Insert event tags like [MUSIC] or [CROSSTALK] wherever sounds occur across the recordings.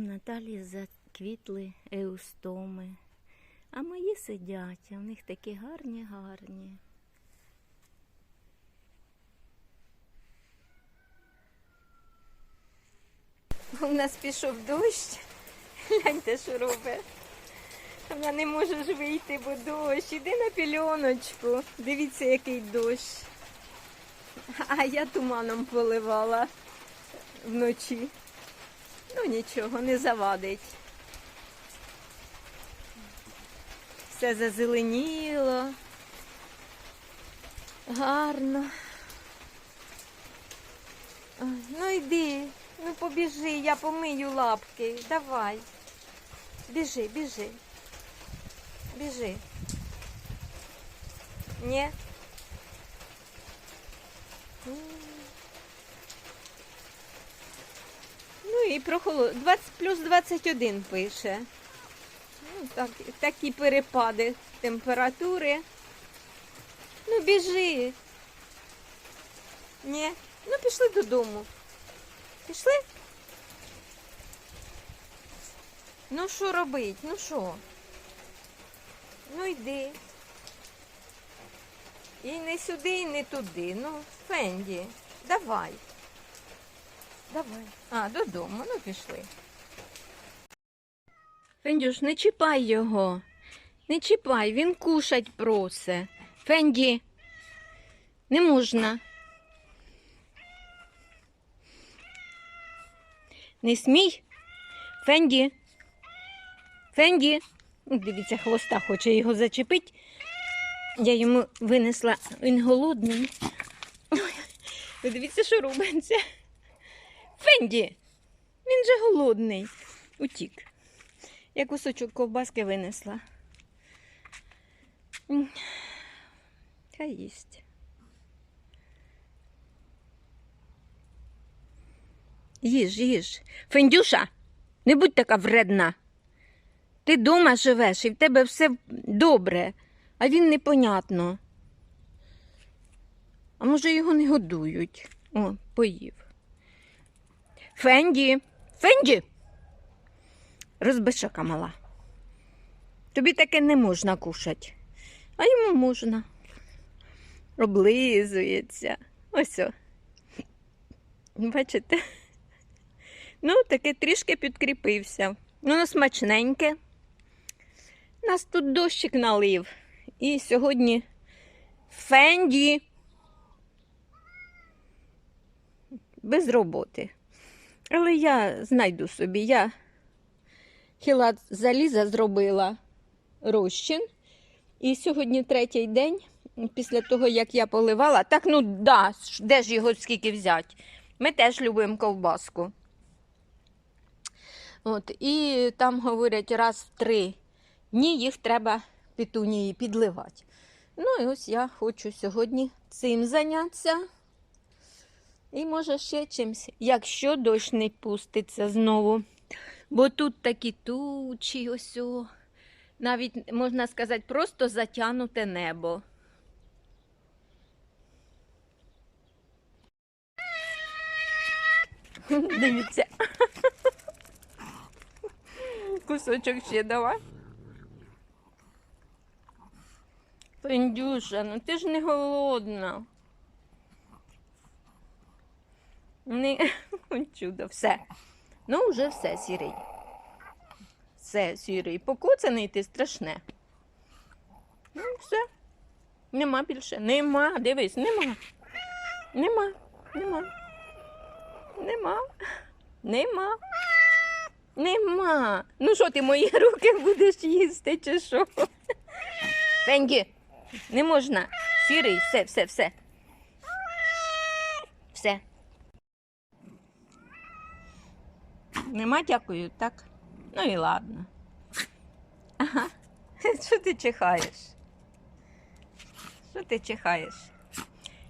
Наталі заквітли еустоми, а мої сидять, а в них такі гарні, гарні. У нас пішов дощ. Гляньте, що робить. Вона не може ж вийти, бо дощ. Іди на пільоночку. Дивіться, який дощ. А я туманом поливала вночі. Ну нічого, не завадить. Все зазеленіло. Гарно. Ну йди, ну побіжи, я помию лапки. Давай. Біжи, біжи. Біжи. Ні? М. і прохолод. 20 плюс 21 пише. Ну, так, такі перепади температури. Ну, біжи. Ні. Ну, пішли додому. Пішли? Ну, що робить? Ну що? Ну йди. І не сюди, і не туди. Ну, Фенді, давай. Давай. А, додому, ну пішли. Фендюш, не чіпай його. Не чіпай, він кушать просе. Фенді, не можна. Не смій. Фенді. Фенді. Ну, Дивіться, хвоста хоче його зачепити. Я йому винесла, він голодний. Ой, ви дивіться, що робиться. Фенді! Він же голодний. Утік. Я кусочок ковбаски винесла. Хай їсть. Їж, їж. Фендюша, не будь така вредна. Ти дома живеш і в тебе все добре, а він непонятно. А може його не годують? О, поїв. Фенді, Фенді. Розбишака мала. Тобі таке не можна кушати, а йому можна. Облизується. Ось. о. Бачите? Ну, таке трішки підкріпився. Воно смачненьке. Нас тут дощик налив. І сьогодні Фенді без роботи. Але я знайду собі, я хілат заліза зробила розчин. І сьогодні третій день, після того, як я поливала, так ну да, де ж його скільки взяти? Ми теж любимо ковбаску. От, і там говорять, раз в три дні їх треба петунії підливати. Ну і ось я хочу сьогодні цим зайнятися. І може ще чимось, якщо дощ не пуститься знову. Бо тут такі тучі, ось. Навіть, можна сказати, просто затягнуте небо. [LAUGHS] Дивіться. Кусочок ще давай. Пендюша, ну ти ж не голодна. Не [LAUGHS] чудо, все. Ну, вже все, сірий. Все, сірий. Покоцаний ти страшне. Ну, все. Нема більше. Нема. Дивись, нема. Нема. Нема. Нема. Нема. Нема. Ну що ти мої [LAUGHS] руки будеш їсти, чи що? Фенгі, не можна. Сірий, все, все, все. Все. Нема, дякую, так? Ну і ладно. Ага. [LAUGHS] Що ти чихаєш? Що ти чихаєш?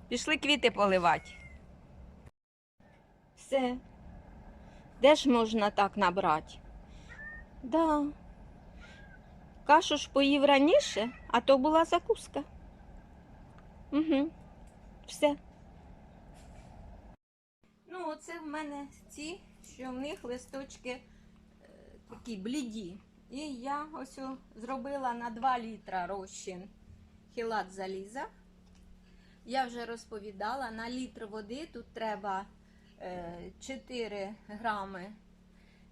Пішли квіти поливати. Все. Де ж можна так набрати? Да. Кашу ж поїв раніше, а то була закуска. Угу. Все. Ну, оце в мене ці, що в них листочки такі бліді. І я ось зробила на 2 літра розчин хілат заліза. Я вже розповідала, на літр води тут треба е, 4 грами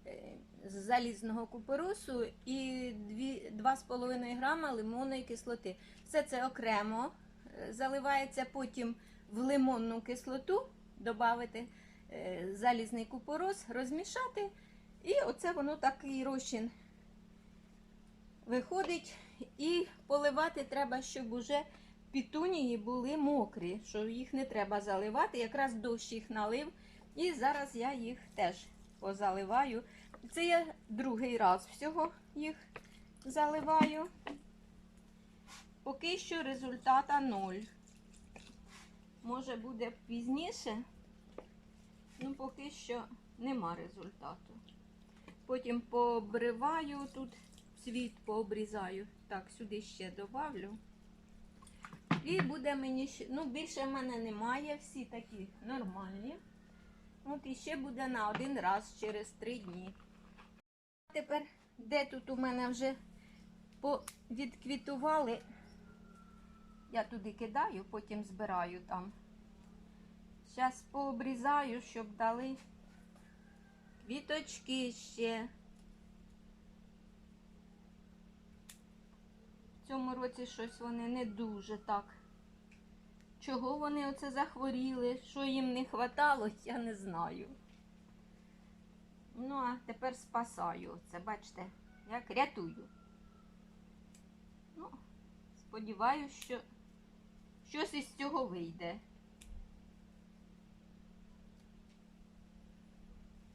е, залізного купоросу і 2,5 грама лимонної кислоти. Все це окремо е, заливається потім в лимонну кислоту, додати залізний купорос, розмішати. І оце воно такий розчин виходить. І поливати треба, щоб уже пітунії були мокрі, що їх не треба заливати. Якраз дощ їх налив. І зараз я їх теж позаливаю. Це я другий раз всього їх заливаю. Поки що результата ноль. Може буде пізніше, поки що нема результату. Потім пообриваю тут цвіт пообрізаю. Так, сюди ще добавлю. І буде мені ще, ну, більше в мене немає, всі такі нормальні. От і ще буде на один раз через три дні. Тепер, де тут у мене вже відквітували, я туди кидаю, потім збираю там. Зараз пообрізаю, щоб дали квіточки ще. В цьому році щось вони не дуже так. Чого вони оце захворіли, що їм не хватало, я не знаю. Ну, а тепер спасаю це, бачите, як рятую. Ну, сподіваюся, що щось із цього вийде.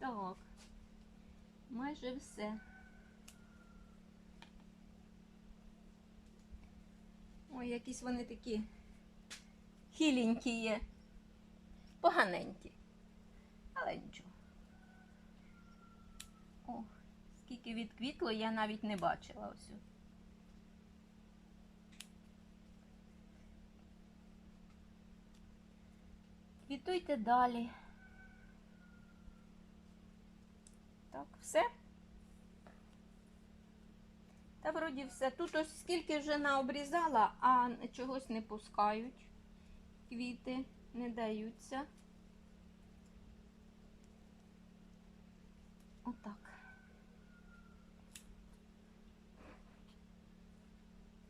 Так, майже все. Ой, якісь вони такі хіленькі є, поганенькі. Але нічого. О, скільки відквітло, я навіть не бачила ось. Квітуйте далі. Так, все. Та вроді все. Тут ось скільки вже наобрізала, а чогось не пускають. Квіти не даються. Отак.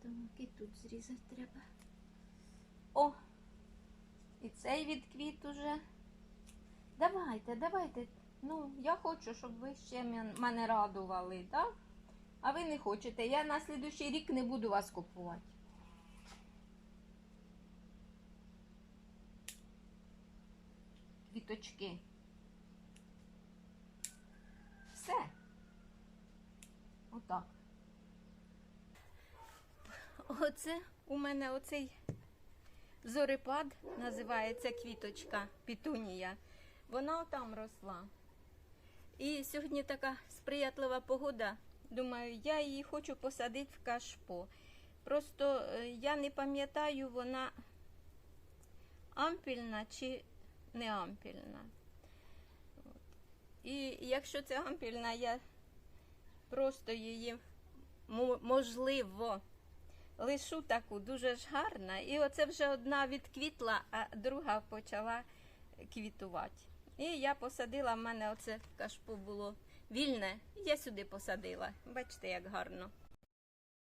Так, і тут зрізати треба. О! І цей відквіт уже. Давайте, давайте. Ну, я хочу, щоб ви ще мене радували, так? А ви не хочете. Я на слідущий рік не буду вас купувати. Квіточки. Все. Отак. Оце у мене оцей зорепад називається квіточка Пітунія. Вона там росла. І сьогодні така сприятлива погода. Думаю, я її хочу посадити в кашпо. Просто е, я не пам'ятаю, вона ампільна чи не ампільна. І якщо це ампільна, я просто її можливо лишу таку дуже ж гарна. І оце вже одна відквітла, а друга почала квітувати. І я посадила, в мене оце кашпо було вільне, я сюди посадила. Бачите, як гарно.